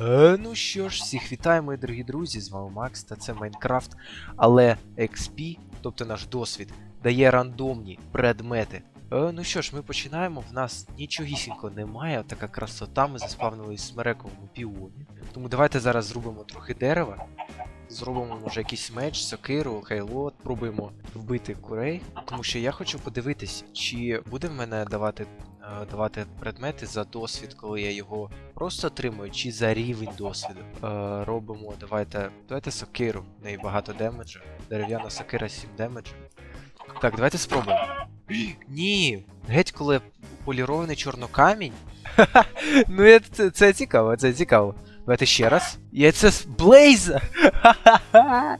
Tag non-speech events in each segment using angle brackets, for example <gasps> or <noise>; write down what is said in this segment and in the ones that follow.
Е, ну що ж, всіх вітаю, мої дорогі друзі, з вами Макс, та це Майнкрафт. Але XP, тобто наш досвід, дає рандомні предмети. Е, ну що ж, ми починаємо. В нас нічогісінько немає, така красота, ми заспавнились в смерековому піоні. Тому давайте зараз зробимо трохи дерева. Зробимо, може, якийсь меч, сокиру, хайлот, пробуємо вбити курей. Тому що я хочу подивитись, чи буде в мене давати, е, давати предмети за досвід, коли я його просто отримую, чи за рівень досвіду. Е, робимо, давайте, давайте сокиру, в неї багато демеджа. Дерев'яна сокира 7 демеджа. Так, давайте спробуємо. Ні! Геть коли полірований чорнокамінь. <laughs> Ну це, це цікаво, це цікаво. Давайте ще раз. Яйце з Блейза! <laughs>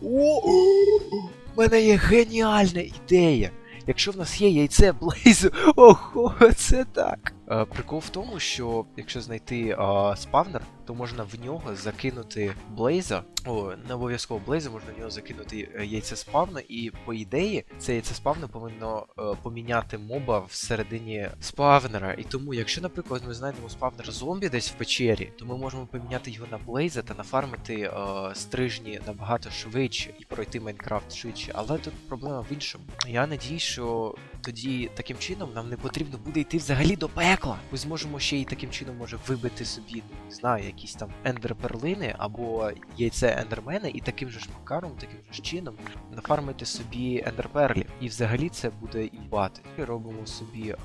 У мене є геніальна ідея. Якщо в нас є яйце Блейзу, <laughs> ого, це так. Е, прикол в тому, що якщо знайти е, спавнер, то можна в нього закинути Блейза. О, не обов'язково Блейза, можна в нього закинути е, яйце спавна, і по ідеї це яйце спавна повинно е, поміняти моба всередині спавнера. І тому, якщо, наприклад, ми знайдемо спавнер зомбі десь в печері, то ми можемо поміняти його на Блейза та нафармити е, стрижні набагато швидше і пройти Майнкрафт швидше. Але тут проблема в іншому. Я надіюсь, що тоді таким чином нам не потрібно буде йти взагалі до пекла. Ми зможемо ще й таким чином може вибити собі, не знаю, якісь там ендерперлини або яйце ендермена, і таким же ж макаром, таким же ж чином нафармити собі ендерперлів. І взагалі це буде. І робимо собі е,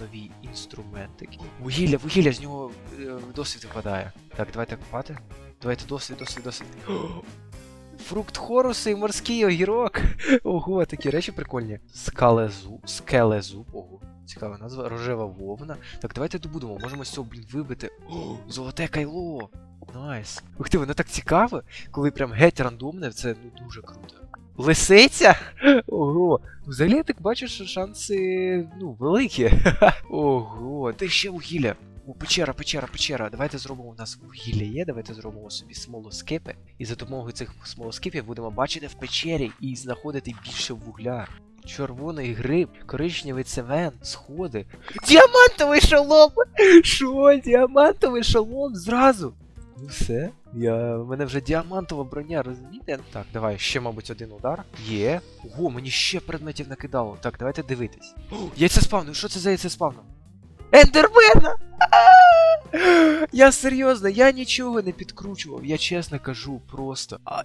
нові інструментики. Вугілля, вугілля, з нього е, досвід випадає. Так, давайте купати. Давайте досвід, досвід, досвід. <gasps> Фрукт Хоруса і морський огірок. Ого, такі речі прикольні. Скалезу, скелезуб, ого. Цікава назва. Рожева вовна. Так, давайте добудемо. Можемо з цього, блін, вибити. О, золоте кайло. Найс. Ух ти, воно так цікаво, коли прям геть рандомне, це ну дуже круто. Лисиця? Ого. Ну, взагалі я так бачу, що шанси ну, великі. <laughs> Ого, ти ще вугілля. О, печера, печера, печера. Давайте зробимо у нас вугілля є, давайте зробимо собі смолоскипи. І за допомогою цих смолоскипів будемо бачити в печері і знаходити більше вугля. Червоний гриб, коричневий цемент, сходи. Діамантовий шолом! Що? Діамантовий шолом зразу? Ну все. Я... У мене вже діамантова броня, розумієте? Так, давай, ще, мабуть, один удар. Є. Ого, мені ще предметів накидало. Так, давайте дивитись. О, яйце спавну, що це за яйце спавну? Ендермена! Я серйозно, я нічого не підкручував, я чесно кажу, просто. А,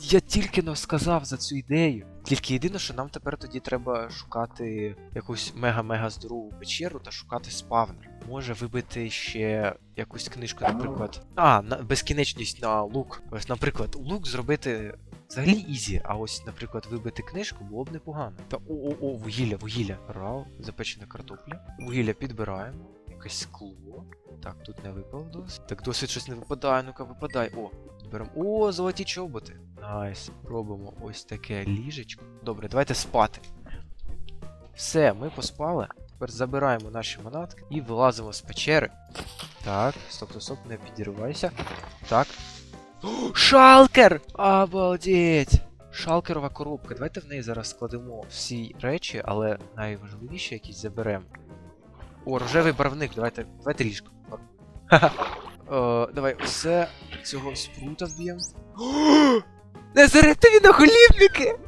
я тільки но сказав за цю ідею. Тільки єдине, що нам тепер тоді треба шукати якусь мега-мега здорову печеру та шукати спавнер. Може вибити ще якусь книжку, наприклад. А, на безкінечність на лук. Ось, наприклад, лук зробити взагалі ізі, а ось, наприклад, вибити книжку було б непогано. Та о-о-о, вугілля, вугілля. Рау, запечена картопля. Вугілля підбираємо. Якесь скло. Так, тут не випав досить. Так досить щось не випадає, ну-ка випадай. О, беремо. О, золоті чоботи. Найс. Робимо ось таке ліжечко. Добре, давайте спати. Все, ми поспали. Тепер забираємо наші манатки і вилазимо з печери. Так, стоп, стоп, стоп, не підірвайся. Так. О, <gasps> шалкер! Обалдеть! Шалкерова коробка. Давайте в неї зараз складемо всі речі, але найважливіше якісь заберемо. О, рожевий барвник, давайте, давайте ліжко. Давай, усе цього спрута вб'ємо. <gasps> Незарятові наголівники!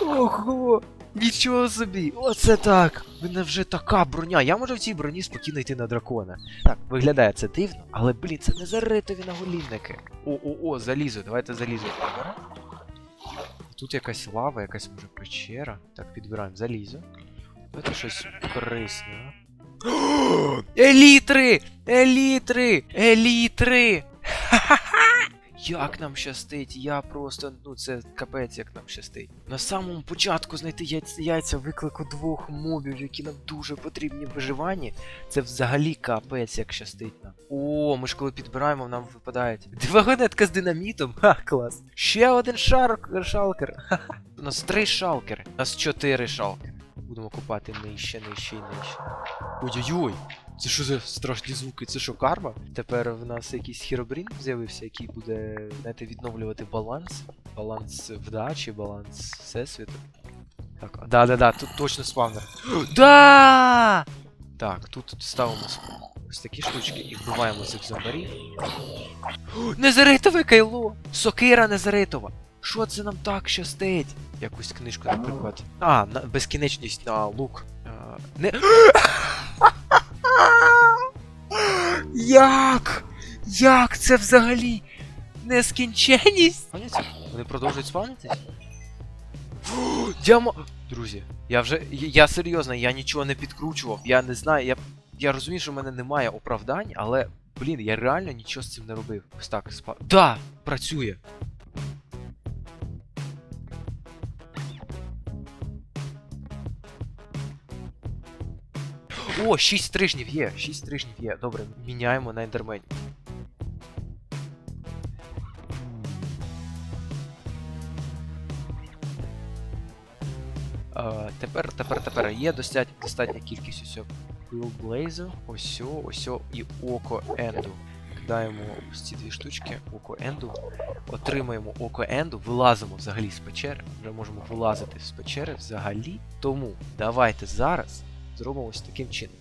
Ого! Нічого собі! Оце так! В мене вже така броня. Я можу в цій броні спокійно йти на дракона. Так, виглядає це дивно, але блін, це незаритові наголівники. О-о-о, залізо, давайте залізо. Тут якась лава, якась може печера. Так, підбираємо залізо. Давайте щось корисне. <gasps> Елітри! Елітри! Елітри! Ха-ха-ха! Як нам щастить, я просто, ну це капець, як нам щастить. На самому початку знайти яйця, виклику двох мобів, які нам дуже потрібні в виживанні. Це взагалі капець, як щастить нам. О, ми ж коли підбираємо, нам випадають. Вагонетка з динамітом. Ха, клас. Ще один шарк, шалкер. Ха-ха. У нас три шалкери. У нас чотири шалкери. Будемо купати нижче, нижче і нижче. Ой-ой-ой! Це що за страшні звуки? Це що карма? Тепер в нас якийсь хіробрін з'явився, який буде, знаєте, відновлювати баланс. Баланс вдачі, баланс всесвіту. Так, да-да-да, тут точно спавнер. <gasps> Да! Так, тут ставимо ось такі штучки і вбиваємо цих зомбарів. <gasps> Незаритове кайло! Сокира незаритова! Що це нам так щастить? Якусь книжку, наприклад. А, на, безкінечність на лук. А, не... <gasps> Як? Як це взагалі? Нескінченність? Вони продовжують спавнитись? <gasps> Дямо... Друзі, я вже. Я, я серйозно, я нічого не підкручував. Я не знаю. Я, я розумію, що в мене немає оправдань, але. Блін, я реально нічого з цим не робив. Ось так спа. Да! Працює! О, 6 стрижнів є, 6 стрижнів є. Добре, міняємо на ендермені. Е, тепер, тепер, тепер є достатня, достатня кількість усього. Блейзу, ось, ось і око енду. Кидаємо ось ці дві штучки, око енду. Отримаємо око енду, вилазимо взагалі з печери. Вже можемо вилазити з печери взагалі. Тому давайте зараз зробимо ось таким чином.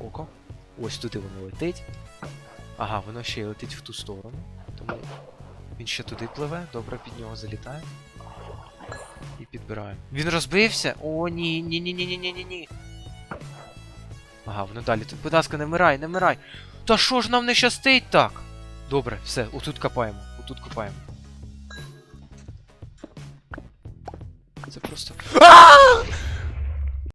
Око. Ось туди воно летить. Ага, воно ще й летить в ту сторону. Тому він ще туди пливе, добре під нього залітає. І підбираємо. Він розбився? О, ні, ні, ні, ні, ні, ні, ні, ні. Ага, воно далі. Тут, будь ласка, не вмирай, не вмирай. Та що ж нам не щастить так? Добре, все, отут копаємо. Отут копаємо. Це просто.